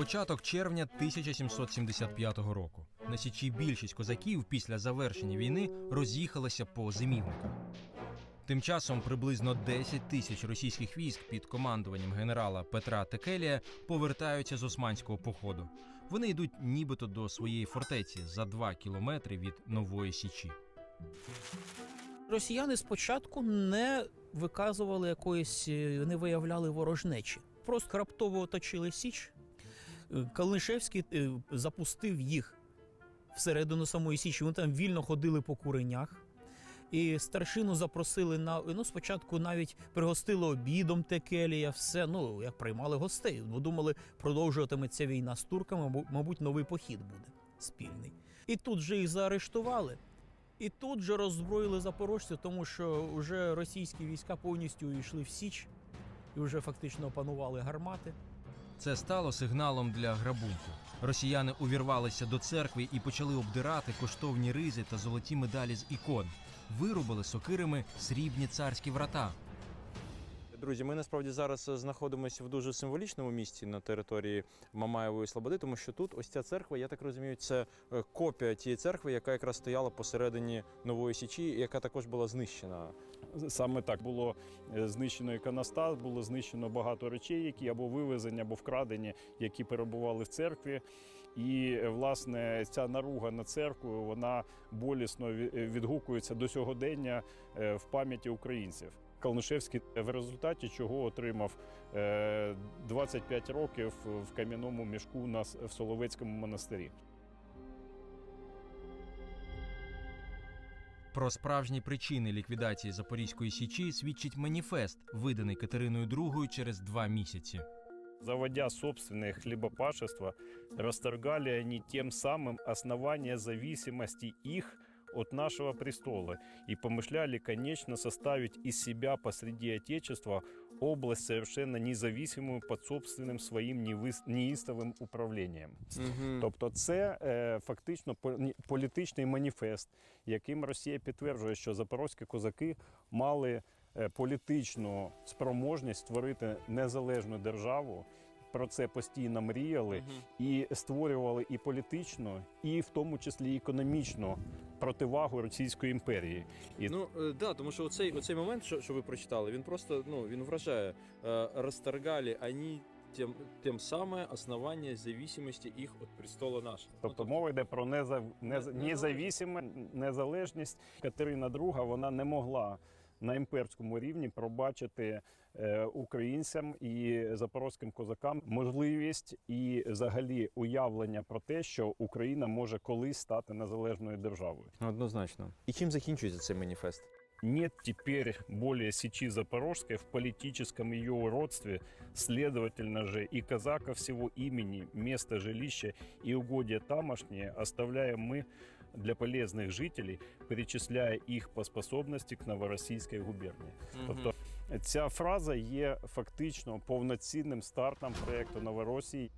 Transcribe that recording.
Початок червня 1775 року. На січі більшість козаків після завершення війни роз'їхалася по зимівниках. Тим часом приблизно 10 тисяч російських військ під командуванням генерала Петра Текелія повертаються з османського походу. Вони йдуть нібито до своєї фортеці за 2 кілометри від Нової Січі. Росіяни спочатку не виказували якоїсь, е, не виявляли ворожнечі. Просто раптово оточили Січ. Калнишевський е, запустив їх всередину самої Січі. Вони там вільно ходили по куренях. І старшину запросили на ну, спочатку навіть пригостили обідом Текелія, все ну як приймали гостей. Бо думали, продовжуватиметься війна з турками, мабу- мабуть, новий похід буде спільний. І тут же їх заарештували. І тут же роззброїли запорожців, тому що вже російські війська повністю увійшли в Січ і вже фактично опанували гармати. Це стало сигналом для грабунку. Росіяни увірвалися до церкви і почали обдирати коштовні ризи та золоті медалі з ікон. Вирубили сокирами срібні царські врата. Друзі, ми насправді зараз знаходимося в дуже символічному місці на території Мамаєвої Слободи, тому що тут ось ця церква, я так розумію, це е, копія тієї церкви, яка якраз стояла посередині Нової Січі, яка також була знищена. Саме так було е, знищено іконостас, було знищено багато речей, які або вивезені, або вкрадені, які перебували в церкві. І е, власне ця наруга на церкву вона болісно відгукується до сьогодення в пам'яті українців. Калнишевський в результаті чого отримав е, 25 років в кам'яному мішку нас в Соловецькому монастирі. Про справжні причини ліквідації Запорізької січі свідчить маніфест, виданий Катериною II через два місяці. Заводя собственное хлебопашество, расторгали они тем самым основание зависимости их от нашего престола и помышляли, конечно, составить из себя посреди Отечества область совершенно независимую под собственним своїм неістовим управлінням. Тобто, це е, фактично по- політичний маніфест, яким Росія підтверджує, що запорозькі козаки мали е, політичну спроможність створити незалежну державу. Про це постійно мріяли і створювали і політичну, і в тому числі економічну противагу Російської імперії. І Ну е, да, тому що оцей, оцей момент, що, що ви прочитали, він просто ну він вражає. Е, Розторгали они тим, тим саме основання зависимості їх від престола нашого. Тобто мова йде про неза... нез... Не- независиме, незалежність. Катерина II вона не могла на імперському рівні пробачити е, українцям і запорозьким козакам можливість і взагалі уявлення про те, що Україна може колись стати незалежною державою. Однозначно. І чим закінчується цей маніфест? Нет теперь более Сечи Запорожской в политическом ее уродстве, следовательно же и казака всего имени, места жилища и угодья тамошние оставляем мы для полезных жителей, перечисляя их по способности к Новороссийской губернії. Тобто ця фраза є фактично повноцінним стартом проєкту Новоросії.